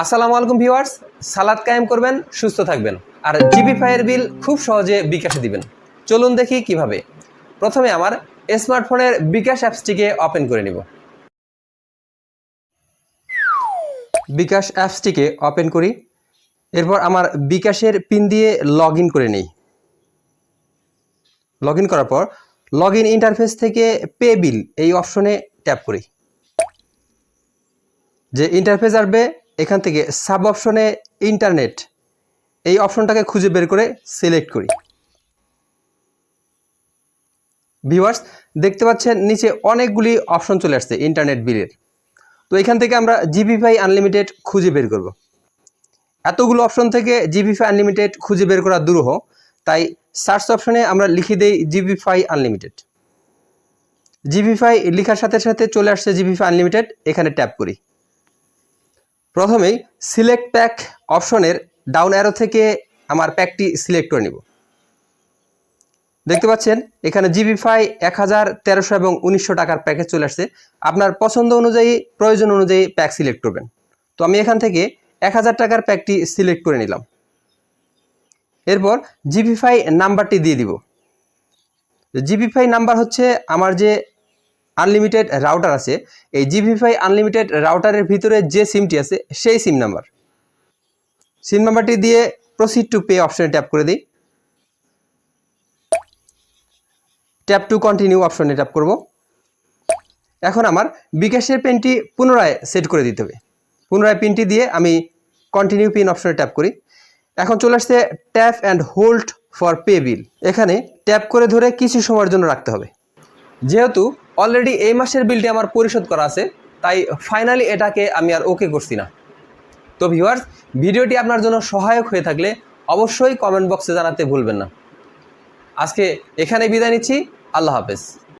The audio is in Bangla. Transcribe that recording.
আসসালামু আলাইকুম ভিউয়ার্স, সালাদ কায়েম করবেন, সুস্থ থাকবেন। আর জিবি ফাইয়ের বিল খুব সহজে বিকাশে দিবেন। চলুন দেখি কীভাবে। প্রথমে আমার স্মার্টফোনের বিকাশ অ্যাপসটিকে ওপেন করে নিব। বিকাশ অ্যাপসটিকে ওপেন করি। এরপর আমার বিকাশের পিন দিয়ে লগ করে নিই। লগ করার পর লগ ইন ইন্টারফেস থেকে পে বিল এই অপশনে ট্যাপ করি। যে ইন্টারফেস আসবে এখান থেকে সাব অপশনে ইন্টারনেট, এই অপশনটাকে খুঁজে বের করে সিলেক্ট করি। ভিউয়ার্স, দেখতে পাচ্ছেন নিচে অনেকগুলি অপশন চলে আসছে ইন্টারনেট বিলের। তো এখান থেকে আমরা জিবিফাই আনলিমিটেড খুঁজে বের করব। এতগুলো অপশন থেকে জিবিফাই আনলিমিটেড খুঁজে বের করা দুরূহ, তাই সার্চ অপশনে আমরা লিখে দেই জিবিফাই আনলিমিটেড। জিবিফাই লেখার সাথে সাথে চলে আসছে জিবিফাই আনলিমিটেড, এখানে ট্যাপ করি। প্রথমেই সিলেক্ট প্যাক অপশনের ডাউন অ্যারো থেকে আমার প্যাকটি সিলেক্ট করে নিব। দেখতে পাচ্ছেন, এখানে জিবি ফাই এক হাজার তেরোশো এবং উনিশশো টাকার প্যাকেজ চলে আসছে। আপনার পছন্দ অনুযায়ী, প্রয়োজন অনুযায়ী প্যাক সিলেক্ট করবেন। তো আমি এখান থেকে এক হাজার টাকার প্যাকটি সিলেক্ট করে নিলাম। এরপর জিবি ফাই নাম্বারটি দিয়ে দিব। জিবি ফাই নাম্বার হচ্ছে আমার যে আনলিমিটেড রাউটার আছে। এই জিভিফাই আনলিমিটেড রাউটারের ভিতরে যে সিমটি আছে, সেই সিম নাম্বার সিম নাম্বারটি দিয়ে প্রসিড টু পে অপশনে ট্যাপ করে দিই। ট্যাপ টু কন্টিনিউ অপশনে ট্যাপ করব। এখন আমার বিকাশের পেনটি পুনরায় সেট করে দিতে হবে। পুনরায় পিনটি দিয়ে আমি কন্টিনিউ পিন অপশনে ট্যাপ করি। এখন চলে আসছে tap and hold for pay bill এখানে ট্যাপ করে ধরে কিছু সময়ের জন্য রাখতে হবে। যেহেতু অলরেডি এই মাসের বিলটি আমার পরিশোধ করা আছে, তাই ফাইনালি এটাকে আমি আর ওকে করছি না। তো ভিউয়ার্স ভিডিওটি আপনার জন্য সহায়ক হয়ে থাকলে অবশ্যই কমেন্ট বক্সে জানাতে ভুলবেন না। আজকে এখানে বিদায় নিচ্ছি, আল্লাহ হাফেজ।